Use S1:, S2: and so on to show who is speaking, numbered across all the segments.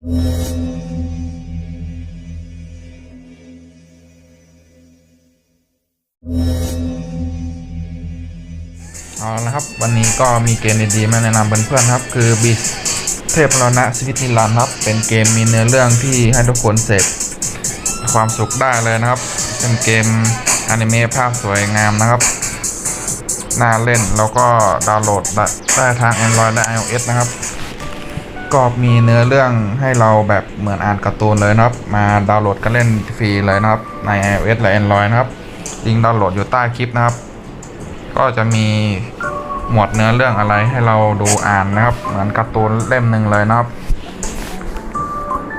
S1: เอาละครับ วันนี้ก็มีเกมดีๆมาแนะนำเพื่อนๆครับ คือบิสเทพรณะชีวิตนิรันดร์ครับ เป็นเกมมีเนื้อเรื่องที่ให้ทุกคนเสพความสุขได้เลยนะครับ เป็นเกมอนิเมะภาพสวยงามนะครับน่าเล่นแล้วก็ดาวน์โหลดได้ได้ทาง Android และ iOS นะครับ ก็มีเนื้อเรื่องให้เราแบบเหมือนอ่านการ์ตูนเลยนะครับ มาดาวน์โหลดก็เล่นฟรีเลยนะครับ ใน iOS และ Android นะครับลิงก์ดาวน์โหลดอยู่ใต้คลิปนะครับ ก็จะมีหมวดเนื้อเรื่องอะไรให้เราดูอ่านนะครับ เหมือนการ์ตูนเล่มหนึ่งเลยนะครับ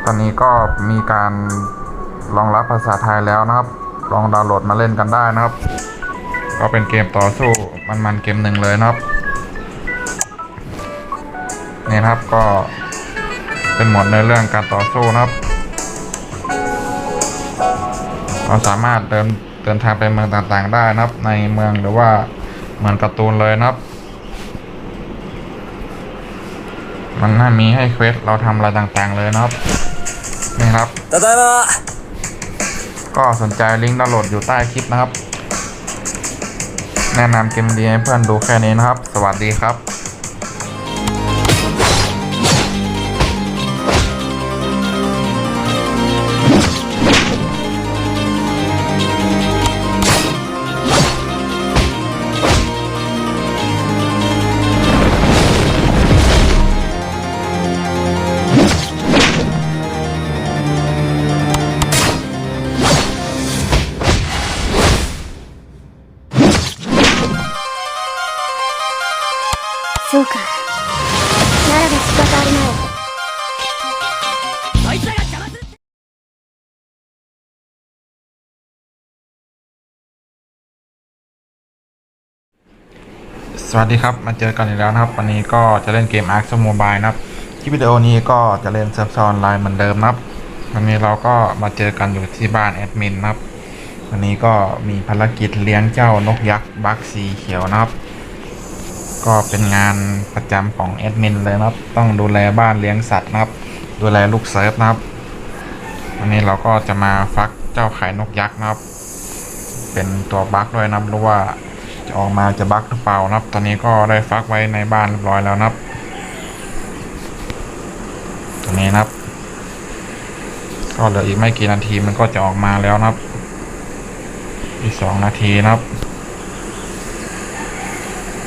S1: ตอนนี้ก็มีการรองรับภาษาไทยแล้วนะครับ ลองดาวน์โหลดมาเล่นกันได้นะครับ ก็เป็นเกมต่อสู้มันๆเกมหนึ่งเลยนะครับ นี่นะครับก็เป็นหมดในเรื่องการต่อสู้นะครับเราสามารถเดินเดินทางไปเมืองต่างๆได้นะครับ ในเมืองหรือว่าเหมือนการ์ตูนเลยนะครับ มันน่ามีให้เควสเราทำอะไรต่างๆเลยนะครับนี่ครับ
S2: ตาลา
S1: ก็สนใจลิงก์ดาวน์โหลดอยู่ใต้คลิปนะครับ แนะนำเกมดีให้เพื่อนดูแค่นี้นะครับ สวัสดีครับ สวัสดีครับ มาเจอกันอีกแล้วนะครับ วันนี้ก็จะเล่นเกม Ark Mobile นะครับคลิปวิดีโอนี้ก็จะเล่นเซิร์ฟซอนไลน์เหมือนเดิมนะครับ วันนี้เราก็มาเจอกันอยู่ที่บ้านแอดมินนะครับ วันนี้ก็มีภารกิจเลี้ยงเจ้านกยักษ์บักสีเขียวนะครับ ก็เป็นงานประจำของแอดมินเลยนะครับ ต้องดูแลบ้านเลี้ยงสัตว์นะครับ ดูแลลูกเซิร์ฟนะครับ วันนี้เราก็จะมาฟักเจ้าไข่นกยักษ์นะครับ เป็นตัวบักด้วยนะครับรู้ว่า จะออกมาจะบั๊กหรือเปล่านะครับ ตอนนี้ก็ได้ฟักไว้ในบ้านเรียบร้อยแล้วนะครับตัวนี้นะครับ ก็เหลืออีกไม่กี่นาทีมันก็จะออกมาแล้วนะครับ อีกสองนาทีนะครับ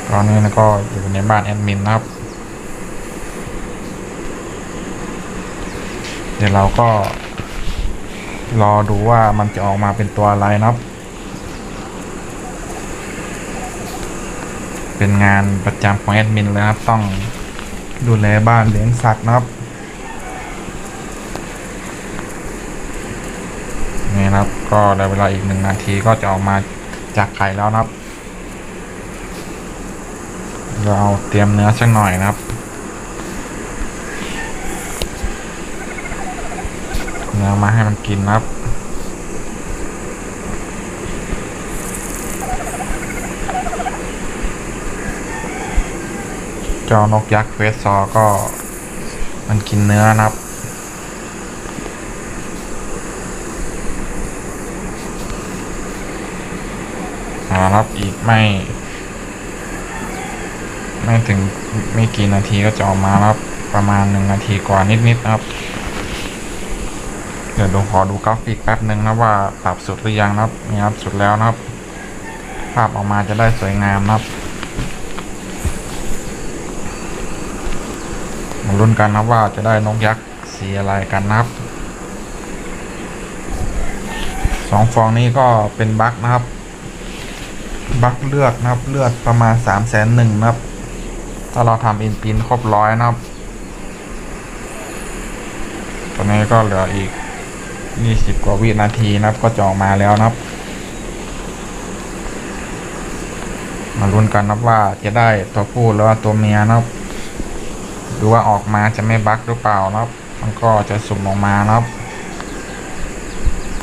S1: ตอนนี้ก็อยู่ในบ้านแอดมินนะครับ เดี๋ยวเราก็รอดูว่ามันจะออกมาเป็นตัวอะไรนะครับ เป็นงานประจำของแอดมินเลยนะครับ ต้องดูแลบ้านเลี้ยงสัตว์นะครับนี่นะครับ ก็ได้เวลาอีกหนึ่งนาทีก็จะออกมาจากไข่แล้วนะครับ เราเอาเตรียมเนื้อสักหน่อยนะครับเนื้อมาให้มันกินนะครับ เจ้านกยักษ์เฟสซอร์ก็มันกินเนื้อนะครับเอาละครับอีกไม่ ไม่ถึงไม่กี่นาทีก็จะออกมาแล้วครับประมาณหนึ่งนาทีกว่านิดๆนะครับ เดี๋ยวดูขอดูกราฟิกแป๊บหนึ่งนะว่าปรับสุดหรือยังนะครับนี่ครับสุดแล้วนะครับ ภาพออกมาจะได้สวยงามนะครับ มา ลุ้นกันนะว่าจะได้นกยักษ์สีอะไรกันนะครับสองฟองนี้ก็เป็นบั๊กนะครับ บั๊กเลือดนะครับเลือดประมาณสามแสนหนึ่งนะครับ ถ้าเราทำอินปินครบร้อยนะครับตอนนี้ก็เหลืออีกยี่สิบกว่าวินาทีนะครับ ก็จะออกมาแล้วนะครับ มาลุ้นกันนะว่าจะได้ตัวผู้หรือว่าตัวเมียนะครับ ดูว่าออกมาจะไม่บั๊กหรือเปล่านะครับ มันก็จะสุ่มออกมาครับ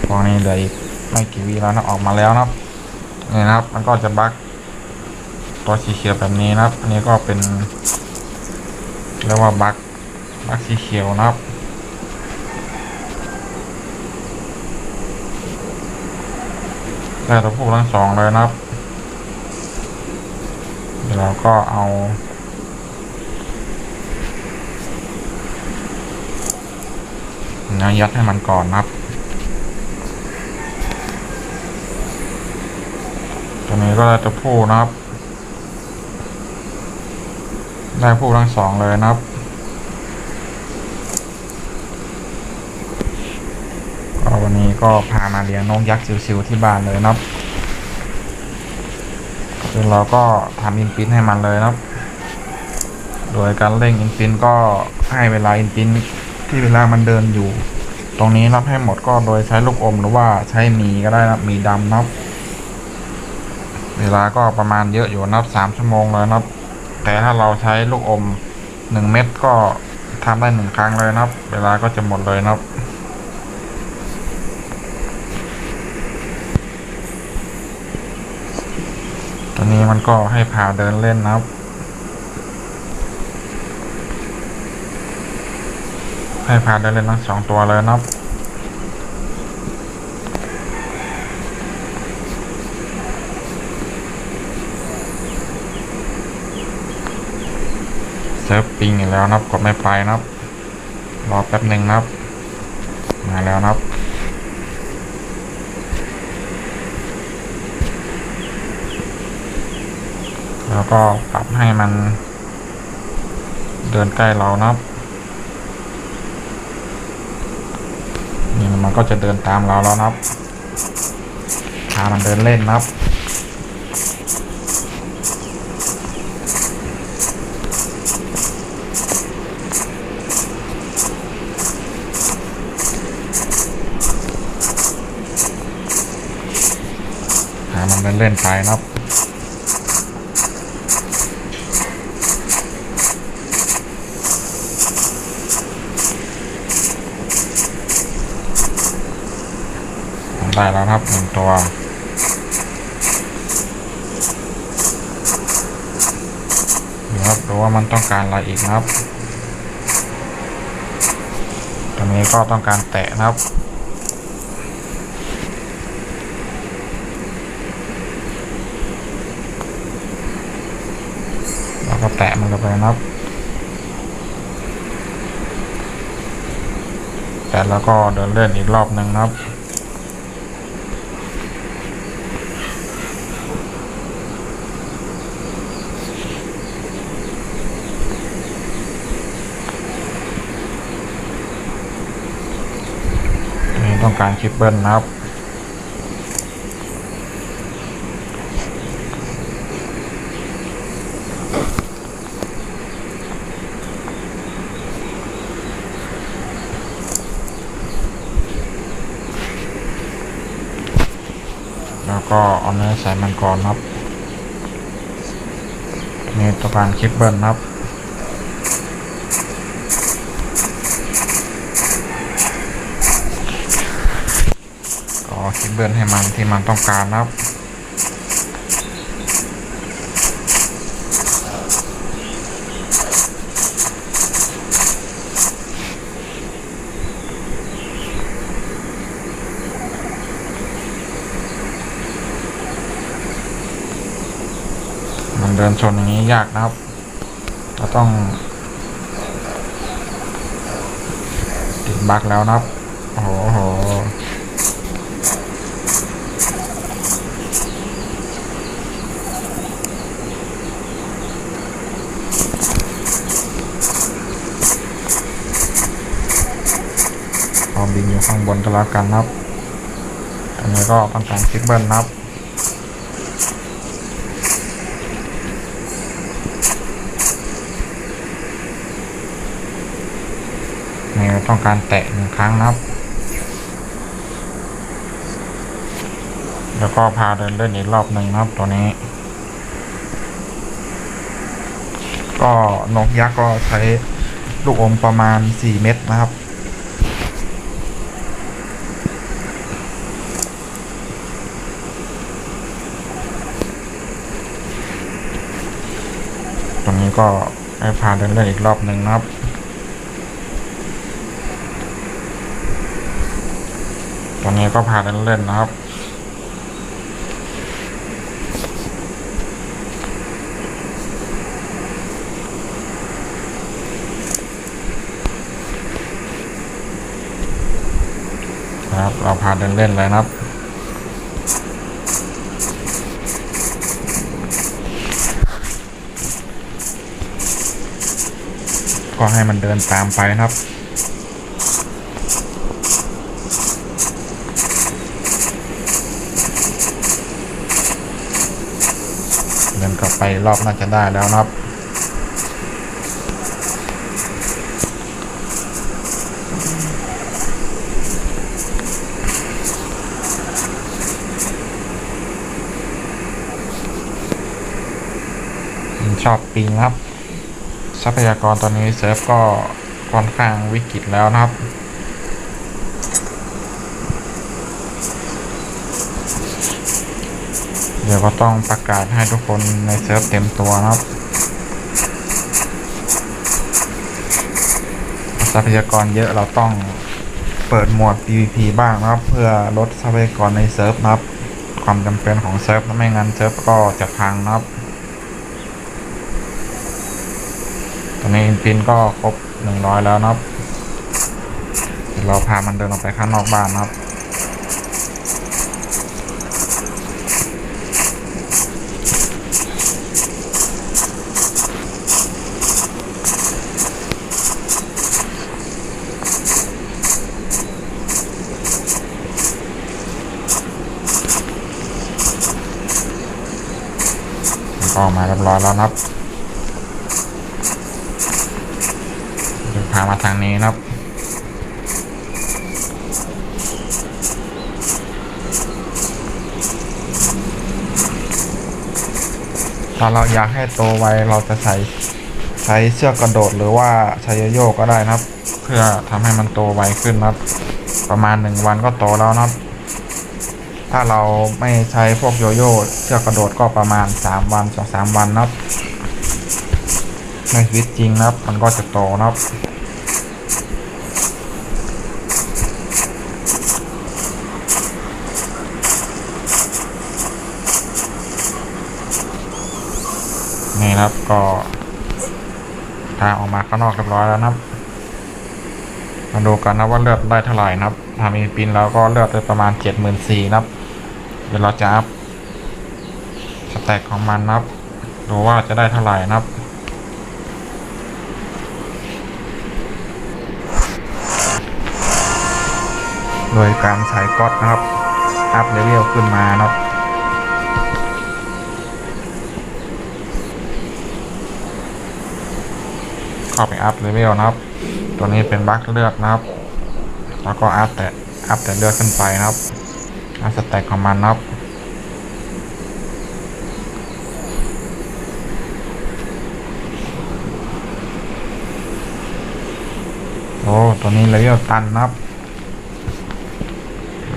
S1: พวกนี้เหลืออีกไม่กี่วีแล้วนะออกมาแล้วนะครับนี่นะครับ มันก็จะบั๊กตัวสีเขียวแบบนี้นะครับ อันนี้ก็เป็นเรียกว่าบั๊กบั๊กสีเขียวนะครับได้ตัวพวกทั้งสองเลยนะครับเราก็เอา นื้อยัดให้มันก่อนนะครับตัวนี้ก็ได้ตัวผู้นะครับ ได้ผู้ทั้งสองเลยนะครับก็วันนี้ก็พามาเลี้ยงนกยักษ์ซิวๆที่บ้านเลยนะครับเดี๋ยวเราก็ทำอินปินให้มันเลยนะครับ โดยการเร่งอินปินก็ให้เวลาอินปินที่เวลามันเดินอยู่ ตรงนี้นับให้หมดก็โดยใช้ลูกอมหรือว่าใช้มีก็ได้นับมีดำนับ เวลาก็ประมาณเยอะอยู่นับสามชั่วโมงเลยนับ แต่ถ้าเราใช้ลูกอมหนึ่งเม็ดก็ทำได้หนึ่งครั้งเลยนับ เวลาก็จะหมดเลยนับตอนนี้มันก็ให้พาเดินเล่นนะครับ ให้พาเดินเล่นทั้งสองตัวเลยนะครับเซิร์ฟปิงอีกแล้วนะครับกดไม่ไปนะครับรอแป๊บหนึ่งนะครับ มาแล้วนะครับแล้วก็ปรับให้มันเดินใกล้เรานะครับ นี่ มันก็จะเดินตามเราแล้วนะครับพามันเดินเล่นนะครับหามันเล่นเล่นไปนะครับ ได้แล้วครับหนึ่งตัวเดี๋ยวครับดูว่ามันต้องการอะไรอีกนะครับ ตรงนี้ก็ต้องการแตะนะครับแล้วก็แตะมันลงไปนะครับแตะแล้วก็เดินเล่นอีกรอบหนึ่งนะครับ การคิปเบิลนะครับแล้วก็เอาเนื้อใส่มันก่อนครับนี่ต้องการคลิปเบิลนะครับ ก็ค ลิปเบิลให้มันที่มันต้องการนะครับมันเดินชนอย่างนี้ยากนะครับ เราต้องติดบักแล้วนะครับ โอ้โห พอบินอยู่ ข้างบนก็แล้วกันนะครับอันนี้ก็ต้องการคลิปเบิลนะครับนี่ต้องการแตะหนึ่งครั้งนะครับ แล้วก็พาเดินเล่นอีกรอบหนึ่งนะครับตัวนี้ ก็นกยักษ์ก็ใช้ลูกอมประมาณ 4 เม็ดนะครับ ก็ให้พาเดินเล่นอีกรอบหนึ่งนะครับตอนนี้ก็พาเดินเล่นนะครับครับ เราพาเดินเล่นเลยนะครับ ก็ให้มันเดินตามไปนะครับเดินกลับไปรอบน่าจะได้แล้วนะครับชอบปิงนครับ ทรัพยากรตอนนี้เซิร์ฟก็ค่อนข้างวิกฤตแล้วนะครับ เดี๋ยวก็ต้องประกาศให้ทุกคนในเซิร์ฟเต็มตัวนะครับ ทรัพยากรเยอะเราต้องเปิดหมวด PVP บ้างนะครับ เพื่อลดทรัพยากรในเซิร์ฟนะครับ ความจำเป็นของเซิร์ฟถ้าไม่งั้นเซิร์ฟก็จะพังนะครับ ตอนนี้อินฟินก็ครบหนึ่งร้อยแล้วนะครับเดี๋ยวเราพามันเดินออกไปข้างนอกบ้านนะครับก็มาเรียบร้อยแล้วนะครับ เดี๋ยวพา มาทางนี้นะครับ ถ้าเราอยากให้โตไวเราจะใส่ใช้เชือกกระโดดหรือว่าใช้โยโย่ก็ได้นะครับ เพื่อทำให้มันโตไวขึ้นนะครับ ประมาณหนึ่งวันก็โตแล้วนะครับ ถ้าเราไม่ใช้พวกโยโย่เชือกกระโดดก็ประมาณ 3 วันสองสามวันนะครับในชีวิตจริงนะครับ มันก็จะโตนะครับ นี่นะครับก็ทางออกมาข้างนอกเรียบร้อยแล้วนะครับ มาดูกันนะว่าเลือดได้เท่าไหร่นะครับทำอีปินแล้วก็เลือดได้ประมาณเจ็ดหมื่นสี่นะครับ เดี๋ยวเราจะอัพสแต็กของมันนะครับ ดูว่าจะได้เท่าไหร่นะครับโดยการใช้ก๊อตนะครับ อัพเลเวลขึ้นมานะครับ เข้าไปอัพเลเวลนะครับ ตัวนี้เป็นบัคเลือดนะครับ แล้วก็อัพแต่อัพแต่เลือดขึ้นไปนะครับอัพสแต็กของมันนะครับโอ้ตัวนี้เลเวลตันนะครับ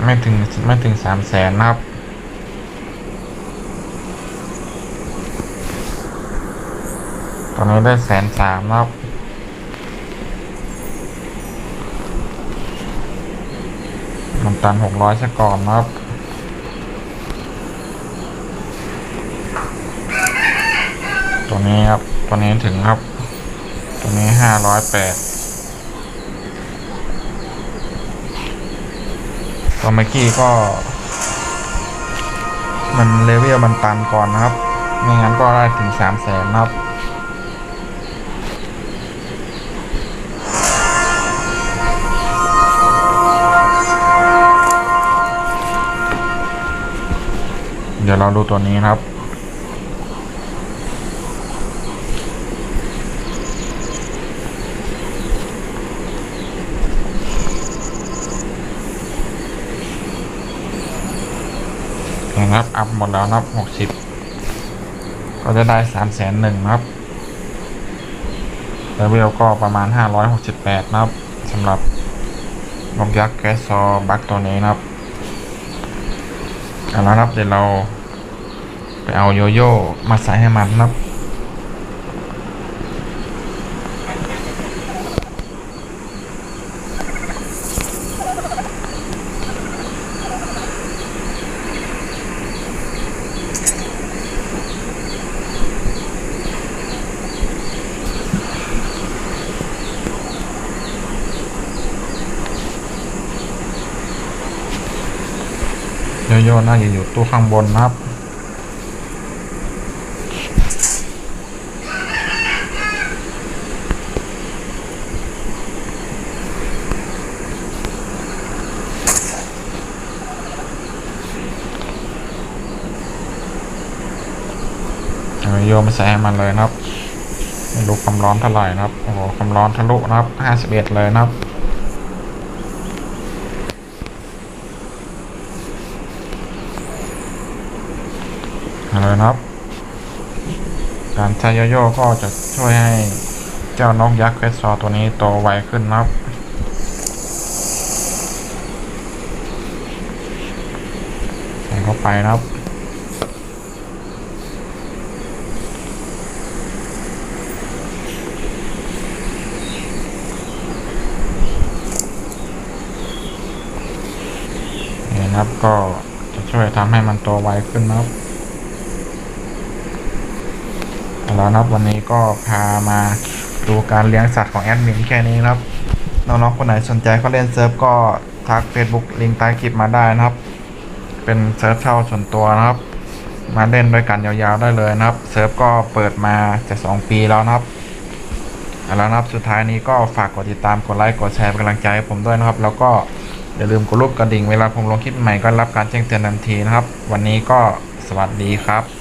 S1: ไม่ถึงไม่ถึงสามแสนนะครับตอนนี้ได้แสนสามนะครับ มันตันหกร้อยซะก่อนนะครับตัวนี้ครับตัวนี้ถึงครับ ตัวนี้ห้าร้อยแปดตัวเมื่อกี้ก็ มันเลเวลมันตันก่อนนะครับ ไม่งั้นก็ได้ถึงสามแสนนะครับ เดี๋ยวเราดูตัวนี้ครับ นะครับ อัพหมดแล้วนะครับหกสิบก็จะได้สามแสนหนึ่งครับเลเวลก็ประมาณห้าร้อยหกสิบแปดนะครับสำหรับนกยักษ์แกสซอบัคตัวนี้นะครับเอาละครับเดี๋ยวเรา ไปเอาโยโย่มาใส่ให้มันนะครับกโย่น่าจะอยู่ตู้ข้างบนนะครับ โยมไปใส่ให้มันเลยนะครับไม่รู้ความร้อนเท่าไหร่นะครับโอ้โหความร้อนทะลุนะครับห้าสิบเอ็ดเลยนะครับเลยนะครับ การใช้โยโย่ก็จะช่วยให้เจ้านกยักษ์เควสซอร์ตัวนี้โตไวขึ้นนะครับใส่เข้าไปนะครับ นะครับ ก็จะช่วยทำให้มันโตไวขึ้นนะครับเอาแล้วนะครับวันนี้ก็พามาดูการเลี้ยงสัตว์ของแอดมินแค่นี้นะครับน้องๆคนไหนสนใจเขาเล่นเซิร์ฟก็ทัก Facebook ลิงก์ใต้คลิปมาได้นะครับ เป็นเซิร์ฟเช่าส่วนตัวนะครับ มาเล่นด้วยกันยาวๆได้เลยนะครับ เซิร์ฟก็เปิดมาจะสองปีแล้วนะครับเอาแล้วนะครับสุดท้ายนี้ก็ฝากกดติดตามกดไลค์กดแชร์เป็นกำลังใจให้ผมด้วยนะครับ แล้วก็ อย่าลืมกดรูปกระดิ่งเวลาผมลงคลิปใหม่ก็รับการแจ้งเตือนทันทีนะครับ วันนี้ก็สวัสดีครับ